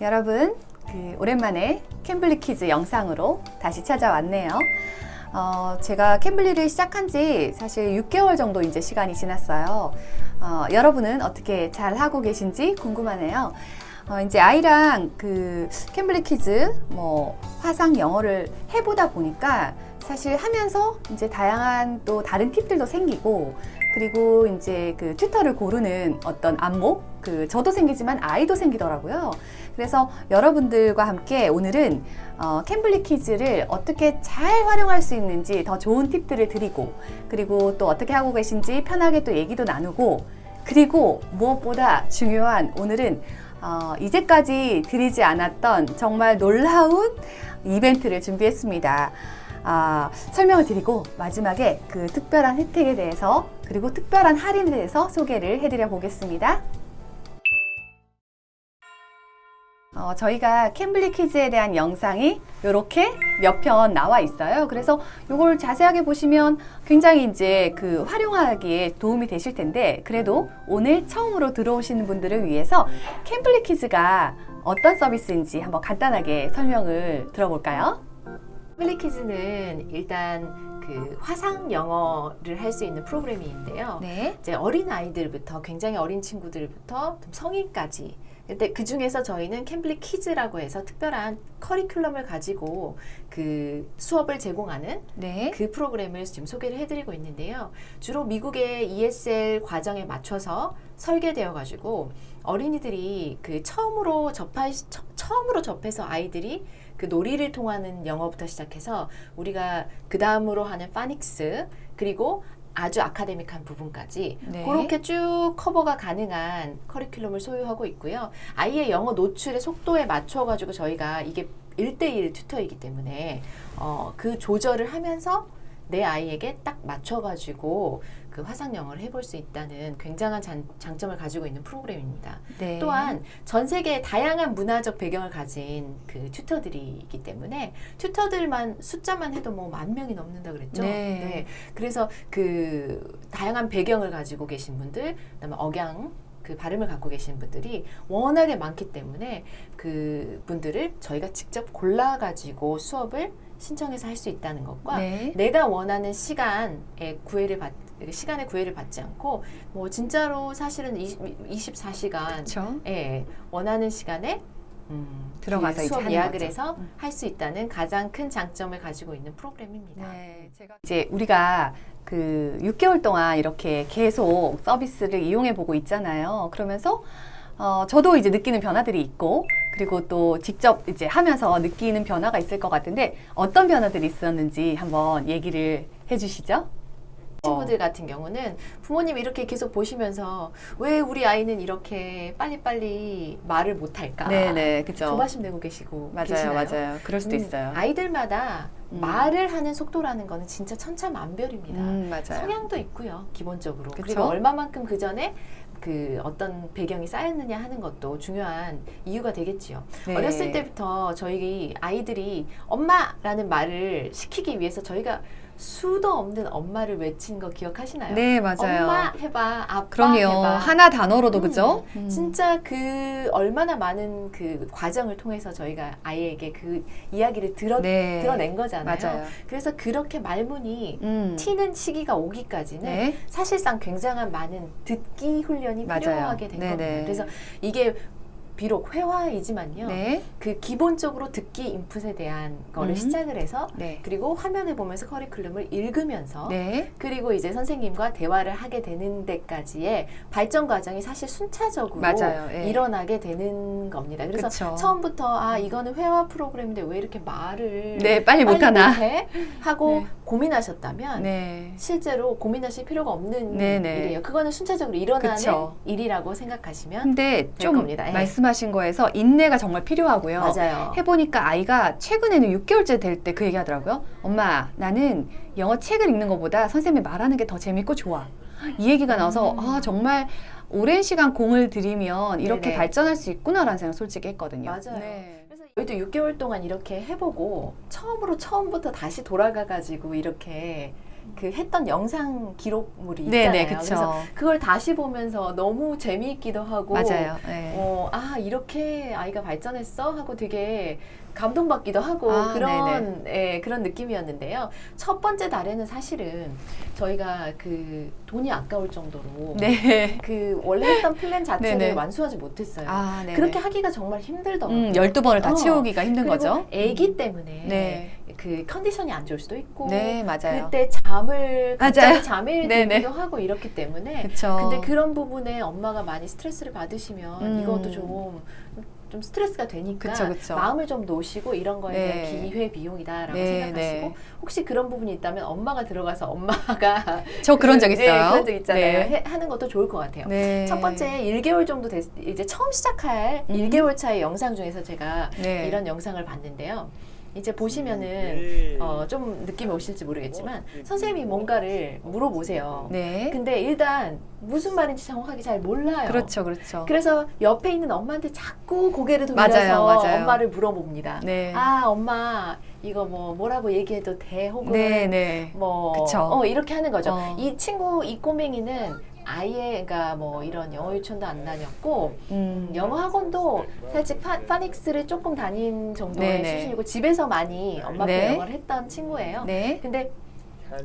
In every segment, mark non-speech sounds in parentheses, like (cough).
여러분, 그 오랜만에 캠블리 퀴즈 영상으로 다시 찾아왔네요. 어, 제가 캠블리를 시작한 지 사실 6개월 정도 이제 시간이 지났어요. 어, 여러분은 어떻게 잘 하고 계신지 궁금하네요. 어, 이제 아이랑 그 캠블리 퀴즈, 뭐, 화상 영어를 해보다 보니까 사실 하면서 이제 다양한 또 다른 팁들도 생기고 그리고 이제 그 튜터를 고르는 어떤 안목, 그 저도 생기지만 아이도 생기더라고요. 그래서 여러분들과 함께 오늘은 어, 캠블리 퀴즈를 어떻게 잘 활용할 수 있는지 더 좋은 팁들을 드리고 그리고 또 어떻게 하고 계신지 편하게 또 얘기도 나누고 그리고 무엇보다 중요한 오늘은 어, 이제까지 드리지 않았던 정말 놀라운 이벤트를 준비했습니다. 아, 설명을 드리고 마지막에 그 특별한 혜택에 대해서 그리고 특별한 할인에 대해서 소개를 해드려 보겠습니다. 어, 저희가 캠블리 퀴즈에 대한 영상이 이렇게 몇 편 나와 있어요. 그래서 이걸 자세하게 보시면 굉장히 이제 그 활용하기에 도움이 되실 텐데 그래도 오늘 처음으로 들어오시는 분들을 위해서 캠블리 퀴즈가 어떤 서비스인지 한번 간단하게 설명을 들어볼까요? 플리키즈는 일단 그 화상 영어를 할 수 있는 프로그램인데요. 네. 이제 어린 아이들부터 굉장히 어린 친구들부터 좀 성인까지. 근데 그 중에서 저희는 캠블리 키즈라고 해서 특별한 커리큘럼을 가지고 그 수업을 제공하는 네. 그 프로그램을 지금 소개를 해드리고 있는데요. 주로 미국의 ESL 과정에 맞춰서 설계되어 가지고 어린이들이 그 처음으로 처, 처음으로 접해서 아이들이 그 놀이를 통하는 영어부터 시작해서 우리가 그 다음으로 하는 파닉스 그리고 아주 아카데믹한 부분까지 네. 그렇게 쭉 커버가 가능한 커리큘럼을 소유하고 있고요. 아이의 영어 노출의 속도에 맞춰 가지고 저희가 이게 1대1 튜터이기 때문에 어, 그 조절을 하면서 내 아이에게 딱 맞춰 가지고 그 화상 영어를 해볼 수 있다는 굉장한 장, 장점을 가지고 있는 프로그램입니다. 네. 또한 전 세계에 다양한 문화적 배경을 가진 그 튜터들이 있기 때문에 튜터들만 숫자만 해도 뭐 만 명이 넘는다 그랬죠. 네. 그래서 그 다양한 배경을 가지고 계신 분들, 그다음에 억양 그 발음을 갖고 계신 분들이 워낙에 많기 때문에 그 분들을 저희가 직접 골라 가지고 수업을 신청해서 할 수 있다는 것과 네. 내가 원하는 시간에 구애를 받 시간에 구애를 받지 않고 뭐 진짜로 사실은 20, 24시간 그렇죠. 예, 원하는 시간에 음, 들어가서 그 수업 예약을 거죠. 해서 음. 할수 있다는 가장 큰 장점을 가지고 있는 프로그램입니다. 네, 제가 이제 우리가 그 6개월 동안 이렇게 계속 서비스를 이용해 보고 있잖아요. 그러면서 어, 저도 이제 느끼는 변화들이 있고 그리고 또 직접 이제 하면서 느끼는 변화가 있을 것 같은데 어떤 변화들이 있었는지 한번 얘기를 해주시죠. 친구들 같은 경우는 부모님 이렇게 계속 보시면서 왜 우리 아이는 이렇게 빨리빨리 말을 못할까? 네네, 그죠. 조바심 내고 계시고 맞아요, 계시나요? 맞아요. 그럴 수도 음, 있어요. 아이들마다 음. 말을 하는 속도라는 거는 진짜 천차만별입니다. 음, 맞아요. 성향도 있고요, 기본적으로. 그쵸? 그리고 얼마만큼 그 전에 그 어떤 배경이 쌓였느냐 하는 것도 중요한 이유가 되겠지요. 네. 어렸을 때부터 저희 아이들이 엄마라는 말을 시키기 위해서 저희가 수도 없는 엄마를 외친 거 기억하시나요? 네, 맞아요. 엄마 해봐, 아빠 그럼요. 해봐. 하나 단어로도 음, 그죠? 음. 진짜 그 얼마나 많은 그 과정을 통해서 저희가 아이에게 그 이야기를 들어 네. 드러낸 거잖아요. 맞아요. 그래서 그렇게 말문이 음. 튀는 시기가 오기까지는 네. 사실상 굉장한 많은 듣기 훈련이 맞아요. 필요하게 된 네네. 겁니다. 그래서 이게 비록 회화이지만요. 네. 그 기본적으로 듣기 인풋에 대한 거를 음. 시작을 해서 네. 그리고 화면을 보면서 커리큘럼을 읽으면서 네. 그리고 이제 선생님과 대화를 하게 되는 데까지의 발전 과정이 사실 순차적으로 맞아요. 예. 일어나게 되는 겁니다. 그래서 그쵸. 처음부터 아 이거는 회화 프로그램인데 왜 이렇게 말을 네, 빨리 못하나. 못해? 하고 네. 고민하셨다면 네. 실제로 고민하실 필요가 없는 네네. 일이에요. 그거는 순차적으로 일어나는 그쵸. 일이라고 생각하시면 근데 좀 겁니다. 예. 말씀하신 거에서 인내가 정말 필요하고요. 맞아요. 해보니까 아이가 최근에는 6개월째 될 때 그 얘기 하더라고요. 엄마, 나는 영어 책을 읽는 것보다 선생님이 말하는 게 더 재밌고 좋아. 이 얘기가 나와서 음. 아, 정말 오랜 시간 공을 들이면 이렇게 네네. 발전할 수 있구나라는 생각 솔직히 했거든요. 맞아요. 네. 저희도 6개월 동안 이렇게 해보고 처음으로 처음부터 다시 돌아가가지고 이렇게 그 했던 영상 기록물이 네, 있잖아요. 네, 그래서. 그걸 다시 보면서 너무 재미있기도 하고 맞아요. 네. 어, 아 이렇게 아이가 발전했어 하고 되게 감동받기도 하고 아, 그런 예, 그런 느낌이었는데요. 첫 번째 달에는 사실은 저희가 그 돈이 아까울 정도로 (laughs) 네. 그 원래 했던 플랜 자체를 네네. 완수하지 못했어요. 아, 네. 그렇게 하기가 정말 힘들더라고요. 음, 12번을 다 어. 채우기가 힘든 거죠. 아기 때문에 네. 그 컨디션이 안 좋을 수도 있고 네, 맞아요. 그때 잠을. 갑자기 (laughs) 네네. 들기도 하고 이렇기 때문에 그쵸. 근데 그런 부분에 엄마가 많이 스트레스를 받으시면 음. 이것도 좀, 좀 스트레스가 되니까 그쵸, 그쵸. 마음을 좀 놓으시고 이런 거에 네. 대한 기회 비용이다라고 네, 생각하시고 네. 혹시 그런 부분이 있다면 엄마가 들어가서 엄마가 (laughs) 저 그런 적 그, 있어요. 네, 그런 적 있잖아요. 네. 해- 하는 것도 좋을 것 같아요. 네. 첫 번째 1개월 정도 됐 이제 처음 시작할 음. 1개월 차의 영상 중에서 제가 네. 이런 영상을 봤는데요. 이제 보시면은 네. 어, 좀 느낌이 오실지 모르겠지만 선생님이 뭔가를 물어보세요. 네. 근데 일단 무슨 말인지 정확하게 잘 몰라요. 그렇죠, 그렇죠. 그래서 옆에 있는 엄마한테 자꾸 고개를 돌려서 맞아요, 맞아요. 엄마를 물어봅니다. 네. 아 엄마 이거 뭐 뭐라고 얘기해도 돼 혹은 네, 네. 뭐 그쵸. 어, 이렇게 하는 거죠. 어. 이 친구 이 꼬맹이는 아예 그러니까 뭐 이런 영어 유치원도 안 다녔고 음. 영어 학원도 살짝 파, 파닉스를 조금 다닌 정도의 네네. 수준이고 집에서 많이 엄마 네. 영어를 했던 친구예요. 네. 근데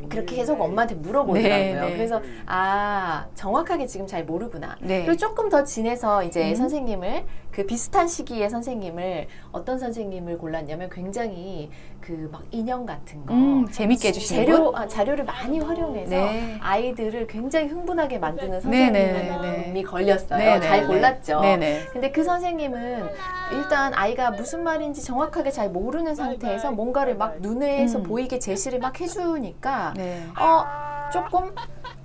그렇게 계속 엄마한테 물어보더라고요. 네, 네. 그래서 아 정확하게 지금 잘 모르구나. 네. 그리고 조금 더 지내서 이제 음. 선생님을 그 비슷한 시기에 선생님을 어떤 선생님을 골랐냐면 굉장히 그 막 인형 같은 거 음, 재밌게 해주시는 분? 아, 자료를 많이 활용해서 네. 아이들을 굉장히 흥분하게 만드는 네, 네, 선생님이 네. 걸렸어요. 네, 네, 잘 네. 골랐죠. 네, 네. 근데 그 선생님은 일단 아이가 무슨 말인지 정확하게 잘 모르는 상태에서 뭔가를 막 눈에서 음. 보이게 제시를 막 해주니까 네. 어 조금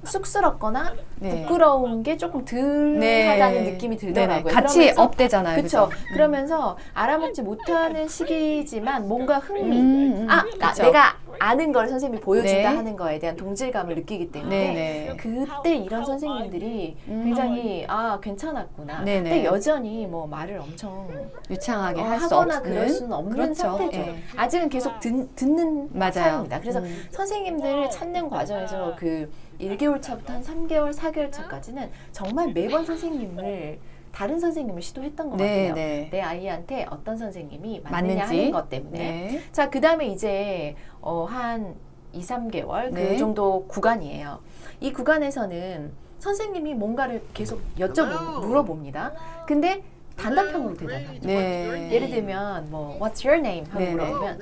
쑥스럽거나 네. 부끄러운 게 조금 덜하다는 느낌이 들더라고요. 네네. 같이 그러면서 업되잖아요. 그렇죠. 그죠? 그러면서 알아먹지 못하는 시기지만 뭔가 흥미, 음, 음, 아 나. 내가 아는 걸 선생님이 보여준다 네. 하는 거에 대한 동질감을 느끼기 때문에 네, 네. 그때 이런 선생님들이 음. 굉장히 아 괜찮았구나. 네, 근데 네. 여전히 뭐 말을 엄청 유창하게 어, 할수 하거나 없는 그럴 수는 없는 그렇죠. 상태죠. 예. 아직은 계속 듣, 듣는 맞아요. 상황입니다. 그래서 음. 선생님들을 찾는 과정에서 그 1개월 차부터 한 3개월, 4개월 차까지는 정말 매번 선생님을 다른 선생님을 시도했던 것 네, 같아요. 네. 내 아이한테 어떤 선생님이 맞느냐 맞는지. 하는 것 때문에. 네. 자, 그 다음에 이제 어, 한 2, 3개월 네. 그 정도 구간이에요. 이 구간에서는 선생님이 뭔가를 계속 여쭤보 물어봅니다. 근데 단답형으로 대답합니다. 네. 예를 들면 뭐 What's your name? 하고 네, 네. 물어보면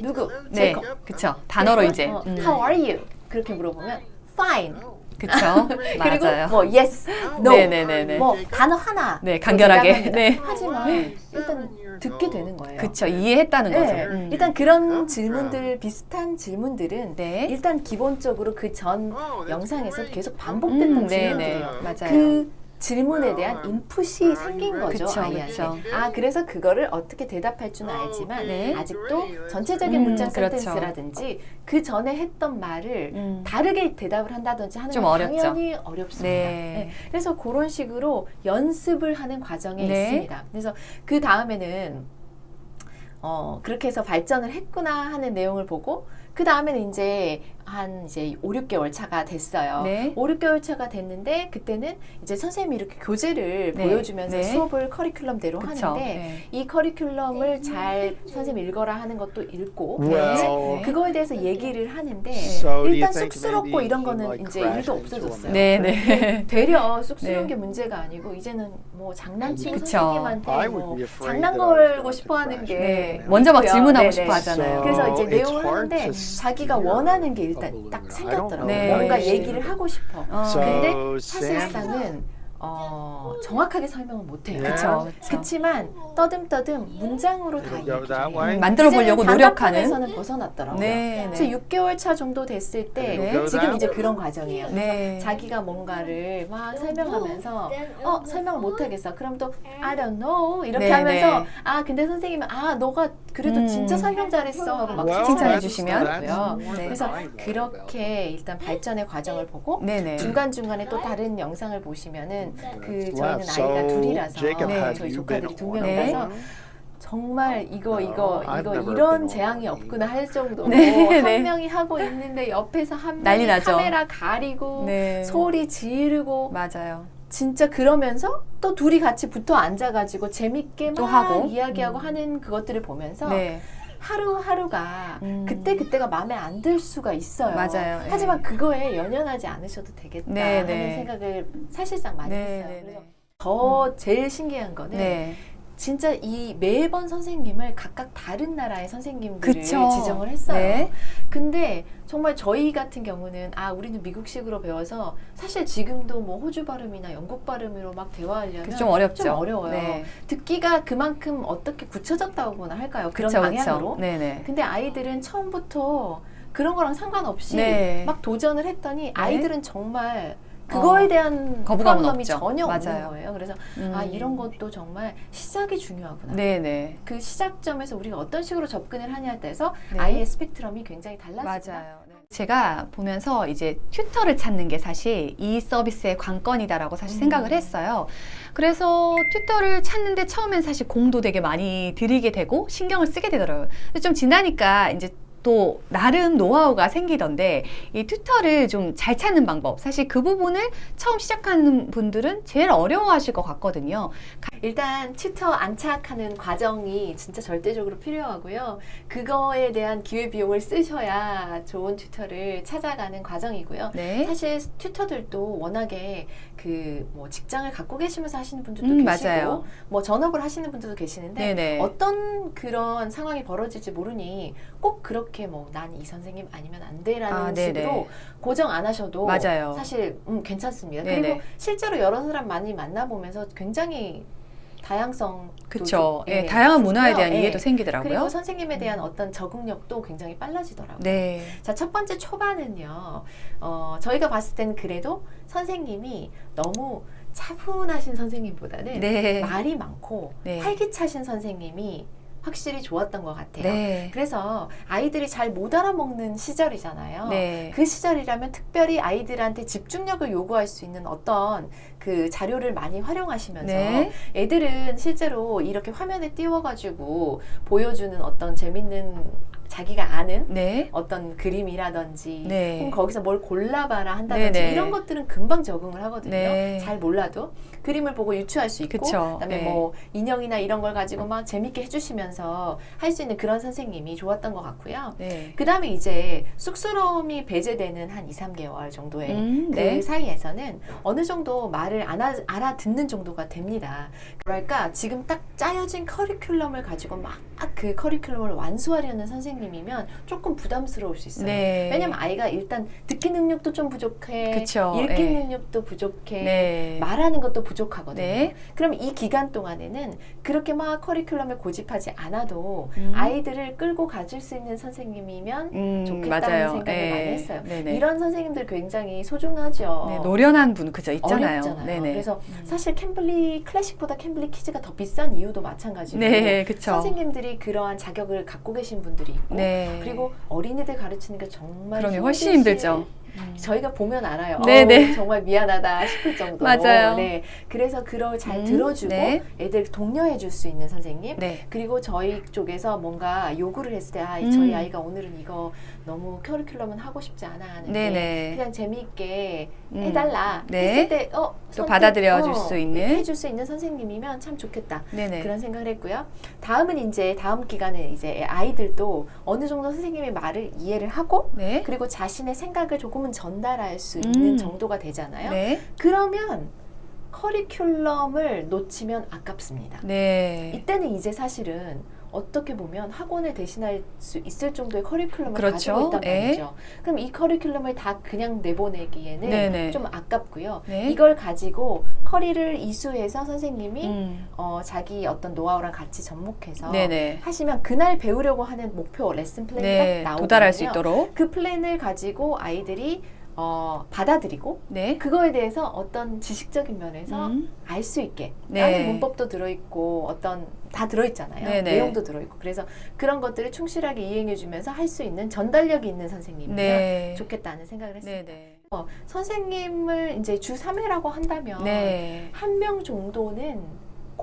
누구? 네. 제이콥. 그쵸. 단어로 이제. 어, 음. How are you? 그렇게 물어보면 Fine. 그쵸. (laughs) 그리고 맞아요. 뭐 Yes, No. 네네네네. 뭐 단어 하나. 네, 간결하게. 네. 하지만 일단 듣게 되는 거예요. 그쵸. 이해했다는 거죠. 네, 음. 일단 그런 질문들 비슷한 질문들은 네. 일단 기본적으로 그 전 영상에서 계속 반복됐던 음, 네, 질문들이에요. 네. 맞아요. 그 질문에 대한 인풋이 생긴 거죠. 그쵸, 아이한테. 그쵸. 아 그래서 그거를 어떻게 대답할 줄은 알지만 네. 아직도 전체적인 음, 문장 그렇죠. 센텐스라든지 그 전에 했던 말을 음. 다르게 대답을 한다든지 하는 좀 건 어렵죠. 당연히 어렵습니다. 네. 네. 그래서 그런 식으로 연습을 하는 과정에 네. 있습니다. 그래서 그 다음에는 어, 그렇게 해서 발전을 했구나 하는 내용을 보고 그 다음에는 이제 한 이제 5, 6개월 차가 됐어요. 네. 5, 6개월 차가 됐는데 그때는 이제 선생님이 이렇게 교재를 네. 보여주면서 네. 수업을 커리큘럼대로 그쵸. 하는데 네. 이 커리큘럼을 잘 선생님 읽어라 하는 것도 읽고 Well, 네. 그거에 대해서 얘기를 하는데 So do you 일단 쑥스럽고 이런 거는 이제 일도 없어졌어요. 네, 네. 되려 쑥스러운 네. 게 문제가 아니고 이제는 뭐 장난치고 그쵸. 선생님한테 뭐 장난 걸고 going 싶어 to 하는 게 네. 먼저 막. 질문하고 네네. 싶어 하잖아요. 그래서 이제 So 내용을 하는데 자기가 원하는 게 일단. 딱 생겼더라고요. know 뭔가. 얘기를 하고 싶어. 어. 근데 사실상은 어, 정확하게 설명을 못해요. 네. 그쵸. 그쵸. 그치만 떠듬떠듬 문장으로 다 얘기해요. 음, 만들어 보려고 노력하는. 단답형에서는 벗어났더라고요. 네, 그래서 네. 6개월 차 정도 됐을 때 네. 지금 이제 그런 과정이에요. 네. 자기가 뭔가를 막 설명하면서 어 설명을 못 하겠어. 그럼 또 I don't know 이렇게 네, 하면서 네. 아 근데 선생님은 아 너가 그래도 음. 진짜 설명 잘했어 하고 막 칭찬해 주시면 that's 네. 그래서. 그렇게 일단 발전의 과정을 보고 네 네. 중간 중간에 또 다른 영상을 보시면은 그 저희는 아이가 둘이라서 Jacob 네. 저희 조카들이 두 명이라서 정말 이거 어, 이거 이거 이런 재앙이 없구나 할 정도로 네, 한 네. 명이 하고 있는데 옆에서 한 난리 명이 나죠. 카메라 가리고 네. 소리 지르고 맞아요. 진짜 그러면서 또 둘이 같이 붙어 앉아가지고 재밌게 또 막 하고. 이야기하고 음. 하는 그것들을 보면서 네. 하루하루가 음. 그때 그때가 마음에 안 들 수가 있어요. 맞아요. 예. 하지만 그거에 연연하지 않으셔도 되겠다 네, 하는 네. 생각을 사실상 많이 네, 했어요. 네, 그래서 네. 더 제일 신기한 거는 네. 진짜 이 매번 선생님을 각각 다른 나라의 선생님들을 그쵸. 지정을 했어요. 네. 근데 정말 저희 같은 경우는 아 우리는 미국식으로 배워서 사실 지금도 뭐 호주 발음이나 영국 발음으로 막 대화하려면 그좀 어렵죠. 좀 어려워요. 네. 듣기가 그만큼 어떻게 굳혀졌다고나 할까요? 그런 그쵸, 방향으로. 그쵸. 네네. 근데 아이들은 처음부터 그런 거랑 상관없이 네. 막 도전을 했더니 아이들은 정말 그거에 어, 대한 거부감은 없죠. 전혀 없는 맞아요. 거예요. 그래서 음. 아 이런 것도 정말 시작이 중요하구나. 네네. 그 시작점에서 우리가 어떤 식으로 접근을 하냐에 따라서 네. 아이의 스펙트럼이 굉장히 달라지구나. 맞아요. 네. 제가 보면서 이제 튜터를 찾는 게 사실 이 서비스의 관건이다라고 사실 음. 생각을 했어요. 그래서 튜터를 찾는데 처음엔 사실 공도 되게 많이 들이게 되고 신경을 쓰게 되더라고요. 근데 좀 지나니까 이제 또 나름 노하우가 생기던데 이 튜터를 좀 잘 찾는 방법 사실 그 부분을 처음 시작하는 분들은 제일 어려워하실 것 같거든요. 일단 튜터 안착하는 과정이 진짜 절대적으로 필요하고요. 그거에 대한 기회 비용을 쓰셔야 좋은 튜터를 찾아가는 과정이고요. 네. 사실 튜터들도 워낙에 그 뭐 직장을 갖고 계시면서 하시는 분들도 음, 계시고 맞아요. 뭐 전업을 하시는 분들도 계시는데 네네. 어떤 그런 상황이 벌어질지 모르니 꼭 그렇게 뭐 난 이 선생님 아니면 안 돼라는 아. 식으로 고정 안 하셔도 맞아요. 사실 음, 괜찮습니다. 네네. 그리고 실제로 여러 사람 많이 만나보면서 굉장히 다양성 그쵸. 예, 다양한 문화에 대한 이해도 생기더라고요. 그리고 선생님에 대한 어떤 적응력도 굉장히 빨라지더라고요. 네. 자, 첫 번째 초반은요, 어, 저희가 봤을 땐 그래도 선생님이 너무 차분하신 선생님보다는 네. 말이 많고 네. 활기차신 선생님이 확실히 좋았던 것 같아요. 네. 그래서 아이들이 잘 못 알아먹는 시절이잖아요. 네. 그 시절이라면 특별히 아이들한테 집중력을 요구할 수 있는 어떤 그 자료를 많이 활용하시면서 네. 애들은 실제로 이렇게 화면에 띄워가지고 보여주는 어떤 재밌는 자기가 아는 네. 어떤 그림이라든지 네. 혹은 거기서 뭘 골라봐라 한다든지 네네. 이런 것들은 금방 적응을 하거든요. 네. 잘 몰라도 그림을 보고 유추할 수 있고 그쵸. 그다음에 네. 뭐 인형이나 이런 걸 가지고 막 재밌게 해주시면서 할 수 있는 그런 선생님이 좋았던 것 같고요. 네. 그 다음에 이제 쑥스러움이 배제되는 한 2, 3개월 정도의 음, 그 네. 사이에서는 어느 정도 말을 알아, 알아듣는 정도가 됩니다. 뭐랄까 지금 딱 짜여진 커리큘럼을 가지고 막 그 커리큘럼을 완수하려는 선생님이면 조금 부담스러울 수 있어요. 네. 왜냐면 아이가 일단 듣기 능력도 좀 부족해, 그쵸. 읽기 네. 능력도 부족해, 네. 말하는 것도 부족 하거든요. 네. 그럼 이 기간 동안에는 그렇게 막 커리큘럼을 고집하지 않아도 음. 아이들을 끌고 가줄 수 있는 선생님이면 음, 좋겠다는 맞아요. 생각을 네. 많이 했어요. 네네. 이런 선생님들 굉장히 소중하죠. 네, 노련한 분 그죠 있잖아요. 어렵잖아요. 네네. 그래서 음. 사실 캠블리 클래식보다 캠블리 키즈가 더 비싼 이유도 마찬가지고 네, 그쵸. 선생님들이 그러한 자격을 갖고 계신 분들이 있고 네. 그리고 어린이들 가르치는 게 정말 그럼요, 훨씬 힘들죠. 저희가 보면 알아요. 네네. 어우, 정말 미안하다 싶을 정도로. 맞아요. 네. 그래서 그걸 잘 음, 들어주고 네. 애들 독려해 줄 수 있는 선생님. 네. 그리고 저희 쪽에서 뭔가 요구를 했을 때, 아, 이 음. 저희 아이가 오늘은 이거 너무 커리큘럼은 하고 싶지 않아 하는데, 네네. 그냥 재미있게 음. 해달라 네. 했을 때, 어, 또 받아들여 줄 어, 수 있는. 해줄 수 있는 선생님이면 참 좋겠다. 네네. 그런 생각을 했고요. 다음은 이제 다음 기간은 이제 아이들도 어느 정도 선생님의 말을 이해를 하고 네. 그리고 자신의 생각을 조금은 전달할 수 있는 음. 정도가 되잖아요. 네. 그러면 커리큘럼을 놓치면 아깝습니다. 네. 이때는 이제 사실은 어떻게 보면 학원을 대신할 수 있을 정도의 커리큘럼을 그렇죠. 가지고 있단 예. 말이죠. 그럼 이 커리큘럼을 다 그냥 내보내기에는 네네. 좀 아깝고요. 네. 이걸 가지고 커리를 이수해서 선생님이 음. 어, 자기 어떤 노하우랑 같이 접목해서 네네. 하시면 그날 배우려고 하는 목표 레슨 플랜이 네. 딱 나오거든요. 도달할 수 있도록. 그 플랜을 가지고 아이들이 어, 받아들이고 네. 그거에 대해서 어떤 지식적인 면에서 음. 알 수 있게 네. 안에 문법도 들어있고 어떤 다 들어있잖아요. 네네. 내용도 들어있고 그래서 그런 것들을 충실하게 이행해주면서 할 수 있는 전달력이 있는 선생님이면 네. 좋겠다는 생각을 했습니다. 네네. 어, 선생님을 이제 주 3회라고 한다면 네. 한명 정도는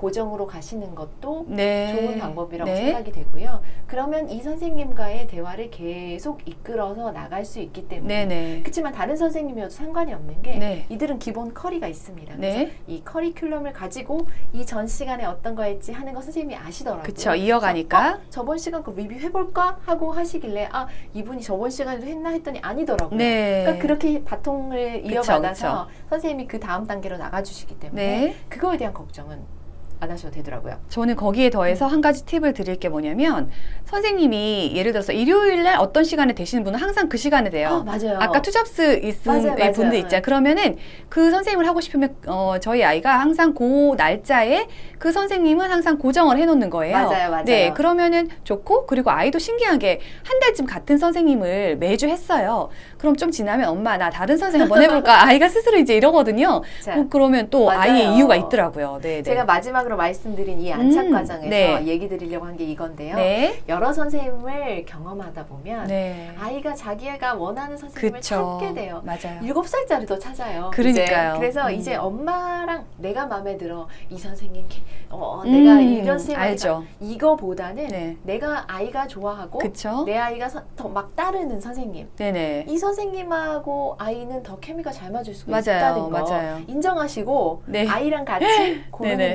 고정으로 가시는 것도 네. 좋은 방법이라고 네. 생각이 되고요. 그러면 이 선생님과의 대화를 계속 이끌어서 나갈 수 있기 때문에 네네. 그렇지만 다른 선생님이어도 상관이 없는 게 네. 이들은 기본 커리가 있습니다. 그래서 네. 이 커리큘럼을 가지고 이 전 시간에 어떤 거 했지 하는 거 선생님이 아시더라고요. 그쵸. 이어가니까. 어, 저번 시간 거 리뷰 해볼까 하고 하시길래 아 이분이 저번 시간에도 했나 했더니 아니더라고요. 네. 그러니까 그렇게 바통을 그쵸, 이어받아서 선생님이 그 다음 단계로 나가주시기 때문에 네. 그거에 대한 걱정은 안 하셔도 되더라고요. 저는 거기에 더해서 한 가지 팁을 드릴 게 뭐냐면 선생님이 예를 들어서 일요일 날 어떤 시간에 되시는 분은 항상 그 시간에 돼요. 아 맞아요. 아까 투잡스 있은 맞아요, 맞아요. 분들 있잖아요. 그러면은 그 선생님을 하고 싶으면 어, 저희 아이가 항상 그 날짜에 그 선생님은 항상 고정을 해놓는 거예요. 맞아요, 맞아요. 네, 그러면은 좋고 그리고 아이도 신기하게 한 달쯤 같은 선생님을 매주 했어요. 그럼 좀 지나면 엄마 나 다른 선생님 한번 해볼까? (laughs) 아이가 스스로 이제 이러거든요. 자, 어, 그러면 또 맞아요. 아이의 이유가 있더라고요. 네, 네. 제가 마지막 으로 말씀드린 이 안착 음, 과정에서 네. 얘기 드리려고 한 게 이건데요. 네, 여러 선생님을 경험하다 보면 네, 아이가 자기가 원하는 선생님을 그쵸. 찾게 돼요. 맞아요. 일곱 살짜리도 찾아요. 그러니까요. 이제. 그래서 음. 이제 엄마랑 내가 마음에 들어 이 선생님 어, 음, 내가 이런 쌤 알죠. 이거보다는 네, 내가 아이가 좋아하고 그쵸? 내 아이가 더 막 따르는 선생님 네네. 이 선생님하고 아이는 더 케미가 잘 맞을 수가 맞아요, 있다는 거 맞아요. 인정하시고 네. 아이랑 같이 (laughs) 고르는 네네.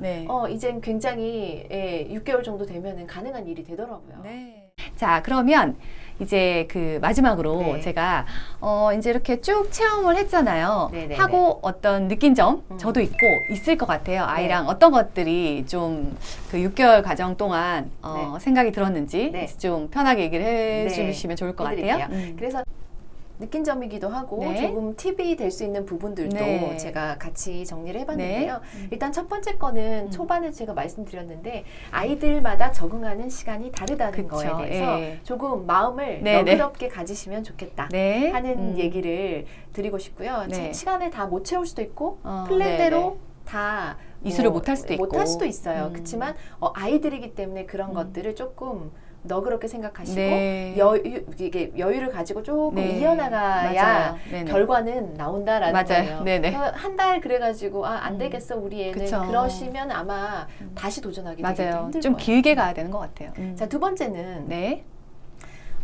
네. 어 이젠 굉장히 예, 6개월 정도 되면은 가능한 일이 되더라고요. 네. 자, 그러면 이제 그 마지막으로 네. 제가 어 이제 이렇게 쭉 체험을 했잖아요. 네네네. 하고 어떤 느낀 점 음. 저도 있고 있을 것 같아요. 아이랑 어떤 것들이 좀 그 6개월 과정 동안 어 생각이 들었는지 네. 좀 편하게 얘기를 해 네. 주시면 좋을 것 해드릴게요. 같아요. 음. 그래서 느낀 점이기도 하고 네. 조금 팁이 될 수 있는 부분들도 네. 제가 같이 정리를 해봤는데요. 네. 일단 첫 번째 거는 음. 초반에 제가 말씀드렸는데 아이들마다 적응하는 시간이 다르다는 그쵸, 거에 대해서 예. 조금 마음을 네, 네. 너그럽게 가지시면 좋겠다. 네. 하는 음. 얘기를 드리고 싶고요. 네. 제- 시간을 다 못 채울 수도 있고 어, 플랜대로 네, 네. 다 이수를 못할 수도 있고. 못할 수도 있어요. 음. 그렇지만 어, 아이들이기 때문에 그런 음. 것들을 조금 너그럽게 생각하시고 네. 여유 이게 여유를 가지고 조금 네. 이어나가야 맞아요. 네네. 결과는 나온다라는 맞아요. 거예요. 네네. 한달 그래가지고 아안 음. 되겠어 우리 애는 그쵸. 그러시면 아마 음. 다시 도전하기 맞아요. 힘들 좀 거예요. 길게 가야 되는 것 같아요. 음. 자두 번째는 네.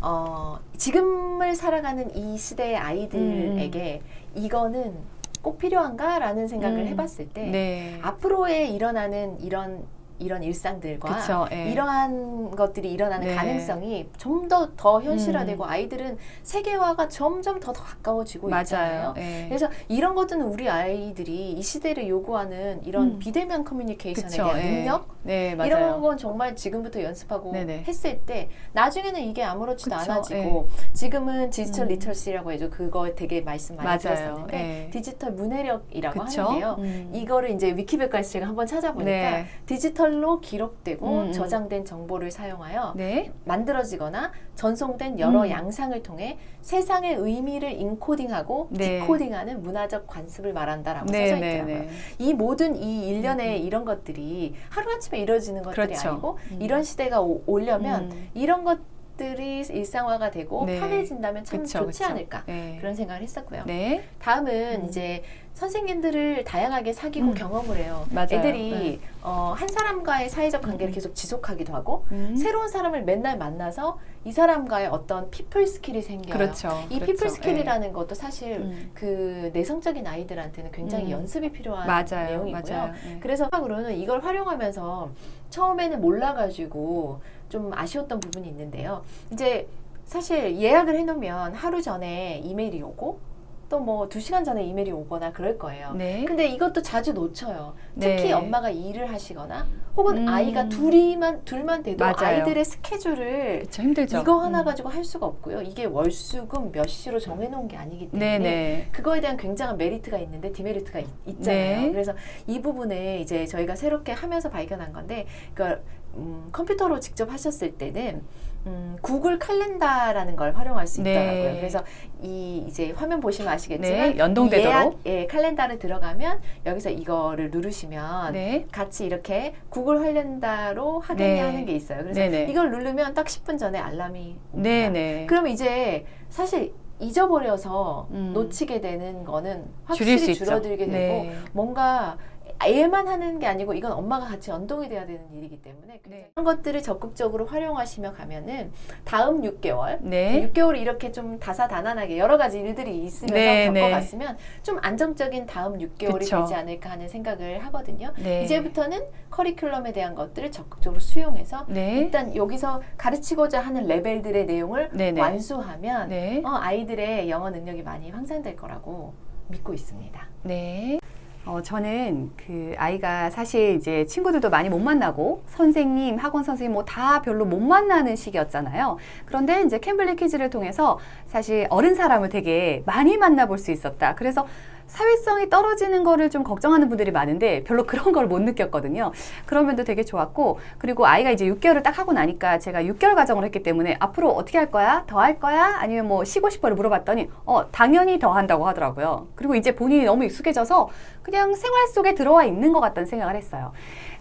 어, 지금을 살아가는 이 시대의 아이들에게 이거는 꼭 필요한가라는 생각을 음. 해봤을 때 네. 앞으로에 일어나는 이런 이런 일상들과 그쵸. 예. 이러한 것들이 일어나는 네. 가능성이 좀 더 더 현실화되고 음. 아이들은 세계화가 점점 더, 더 가까워지고 있잖아요. 맞아요. 예. 그래서 이런 것들은 우리 아이들이 이 시대를 요구하는 이런 음. 비대면 커뮤니케이션에 그쵸. 대한 예. 능력 네. 이런 건 정말 지금부터 연습하고 네네. 했을 때 나중에는 이게 아무렇지도 그쵸, 않아지고 지금은 디지털 음. 리터시라고 해서 그거 되게 말씀 많이 맞아요. 드렸었는데 예. 디지털 문해력이라고 그쵸? 하는데요. 음. 이거를 이제 위키백과에서 제가 한번 찾아보니까 네. 디지털 로 기록되고 음, 음. 저장된 정보를 사용하여 네. 만들어지거나 전송된 여러 음. 양상을 통해 세상의 의미를 인코딩하고 네. 디코딩하는 문화적 관습을 말한다라고 네, 써져 네, 있더라고요. 네. 이 모든 이 일련의 이런 것들이 하루아침에 이루어지는 것들이 그렇죠. 아니고 음. 이런 시대가 오, 오려면 음. 이런 것 들이 일상화가 되고 네. 편해진다면 참 그쵸, 좋지 그쵸. 않을까 네. 그런 생각을 했었고요. 네. 다음은 음. 이제 선생님들을 다양하게 사귀고 음. 경험을 해요. 맞아요. 애들이 네. 어, 한 사람과의 사회적 관계를 음. 계속 지속하기도 하고 음. 새로운 사람을 맨날 만나서 이 사람과의 어떤 피플 스킬이 생겨요. 그렇죠. 이 그렇죠. 피플 스킬이라는 것도 사실 예. 음. 그 내성적인 아이들한테는 굉장히 음. 연습이 필요한 맞아요. 내용이고요. 맞아요. 예. 그래서 으로는 이걸 활용하면서 처음에는 몰라가지고 좀 아쉬웠던 부분이 있는데요. 이제 사실 예약을 해놓으면 하루 전에 이메일이 오고 또뭐두 시간 전에 이메일이 오거나 그럴 거예요. 네. 근데 이것도 자주 놓쳐요. 특히 네. 엄마가 일을 하시거나 혹은 음. 아이가 둘이만 둘만 돼도. 아이들의 스케줄을 그쵸, 힘들죠. 이거 하나 음. 가지고 할 수가 없고요. 이게 월수금 몇 시로 정해 놓은 게 아니기 때문에 네네. 그거에 대한 굉장한 메리트가 있는데 디메리트가 있, 잖아요 네. 그래서 이 부분에 이제 저희가 새롭게 하면서 발견한 건데, 그러니까 음, 컴퓨터로 직접 하셨을 때는 음, 구글 칼렌다라는 걸 활용할 수 네. 있더라고요. 그래서 이 이제 화면 보시면 아시겠지만 네, 연동되도록. 예약, 예, 칼렌다를 들어가면 여기서 이거를 누르시면 네. 같이 이렇게 구글 칼렌다로 확인이 네. 하는 게 있어요. 그래서 네네. 이걸 누르면 딱 10분 전에 알람이 옵니다. 네네. 그러면 이제 사실 잊어버려서 음. 놓치게 되는 거는 확실히. 줄어들게 되고 네. 뭔가 애만 하는 게 아니고 이건 엄마가 같이 연동이 돼야 되는 일이기 때문에 네. 그런 것들을 적극적으로 활용하시며 가면은 다음 6개월 네. 6개월 이렇게 좀 다사다난하게 여러 가지 일들이 있으면서 네, 네. 겪어갔으면 좀 안정적인 다음 6개월이 그쵸. 되지 않을까 하는 생각을 하거든요. 네. 이제부터는 커리큘럼에 대한 것들을 적극적으로 수용해서 네. 일단 여기서 가르치고자 하는 레벨들의 내용을 네 네. 완수하면 네. 어, 아이들의 영어 능력이 많이 향상될 거라고 믿고 있습니다. 네. 어, 저는 그 아이가 사실 이제 친구들도 많이 못 만나고 선생님, 학원 선생님 뭐 다 별로 못 만나는 시기였잖아요. 그런데 이제 캠블리 퀴즈를 통해서 사실 어른 사람을 되게 많이 만나볼 수 있었다. 그래서 사회성이 떨어지는 거를 좀 걱정하는 분들이 많은데 별로 그런 걸 못 느꼈거든요. 그런 면도 되게 좋았고 그리고 아이가 이제 6개월을 딱 하고 나니까 제가 6개월 과정을 했기 때문에 앞으로 어떻게 할 거야? 더 할 거야? 아니면 뭐 쉬고 싶어를 물어봤더니 어 당연히 더 한다고 하더라고요. 그리고 이제 본인이 너무 익숙해져서 그냥 생활 속에 들어와 있는 것 같다는 생각을 했어요.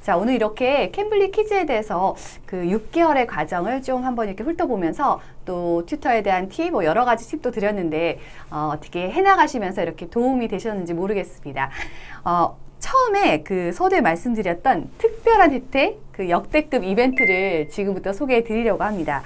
자, 오늘 이렇게 캠블리 퀴즈에 대해서 그 6개월의 과정을 좀 한번 이렇게 훑어보면서 또 튜터에 대한 팁, 뭐 여러 가지 팁도 드렸는데 어, 어떻게 해나가시면서 이렇게 도움이 되셨는지 모르겠습니다. 어, 처음에 그 서두에 말씀드렸던 특별한 혜택, 그 역대급 이벤트를 지금부터 소개해 드리려고 합니다.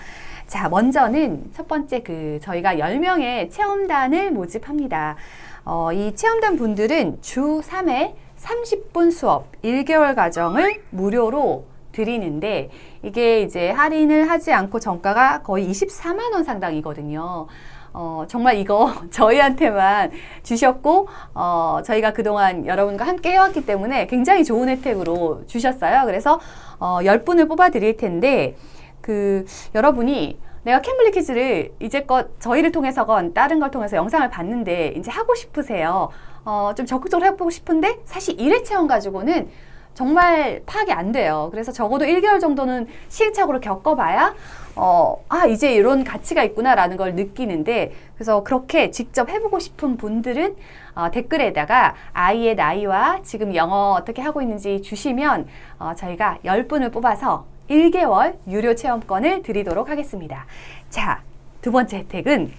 자, 먼저는 첫 번째 그 저희가 10명의 체험단을 모집합니다. 어, 이 체험단 분들은 주 3회 30분 수업 1개월 과정을 무료로 드리는데 이게 이제 할인을 하지 않고 정가가 거의 24만 원 상당이거든요. 어, 정말 이거 (laughs) 저희한테만 주셨고, 어, 저희가 그동안 여러분과 함께 해왔기 때문에 굉장히 좋은 혜택으로 주셨어요. 그래서, 어, 10분을 뽑아 드릴 텐데, 그, 여러분이 내가 캠블리 퀴즈를 이제껏 저희를 통해서건 다른 걸 통해서 영상을 봤는데, 이제 하고 싶으세요. 어, 좀 적극적으로 해보고 싶은데, 사실 1회 체험 가지고는 정말 파악이 안 돼요. 그래서 적어도 1개월 정도는 시행착오를 겪어봐야 어, 아, 이제 이런 가치가 있구나라는 걸 느끼는데, 그래서 그렇게 직접 해보고 싶은 분들은 어, 댓글에다가 아이의 나이와 지금 영어 어떻게 하고 있는지 주시면 어, 저희가 10분을 뽑아서 1개월 유료 체험권을 드리도록 하겠습니다. 자, 두 번째 혜택은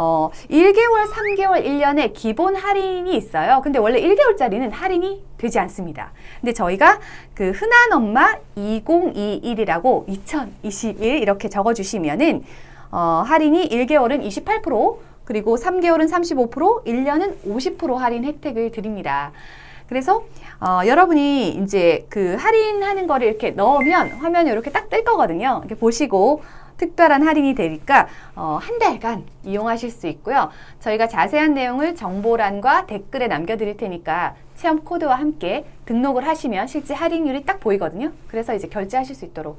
어, 1개월, 3개월, 1년에 기본 할인이 있어요. 근데 원래 1개월짜리는 할인이 되지 않습니다. 근데 저희가 그 흔한 엄마 2021이라고 2021 이렇게 적어주시면은 어, 할인이 1개월은 28%, 그리고 3개월은 35%, 1년은 50% 할인 혜택을 드립니다. 그래서 어, 여러분이 이제 그 할인하는 거를 이렇게 넣으면 화면에 이렇게 딱 뜰 거거든요. 이렇게 보시고 특별한 할인이 되니까 어, 한 달간 이용하실 수 있고요. 저희가 자세한 내용을 정보란과 댓글에 남겨드릴 테니까 체험 코드와 함께 등록을 하시면 실제 할인율이 딱 보이거든요. 그래서 이제 결제하실 수 있도록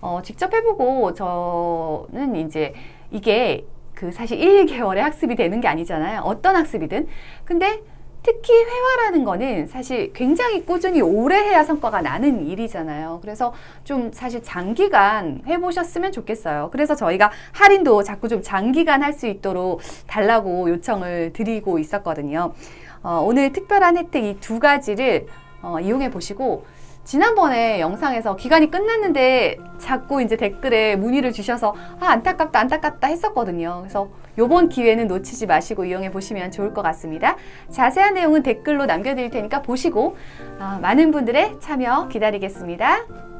어, 직접 해보고 저는 이제 이게 그 사실 1, 2개월에 학습이 되는 게 아니잖아요. 어떤 학습이든. 근데 특히 회화라는 거는 사실 굉장히 꾸준히 오래 해야 성과가 나는 일이잖아요. 그래서 좀 사실 장기간 해보셨으면 좋겠어요. 그래서 저희가 할인도 자꾸 좀 장기간 할 수 있도록 달라고 요청을 드리고 있었거든요. 어, 오늘 특별한 혜택 이 두 가지를 어, 이용해 보시고 지난번에 영상에서 기간이 끝났는데 자꾸 이제 댓글에 문의를 주셔서 아, 안타깝다, 안타깝다 했었거든요. 그래서 요번 기회는 놓치지 마시고 이용해 보시면 좋을 것 같습니다. 자세한 내용은 댓글로 남겨드릴 테니까 보시고 아, 많은 분들의 참여 기다리겠습니다.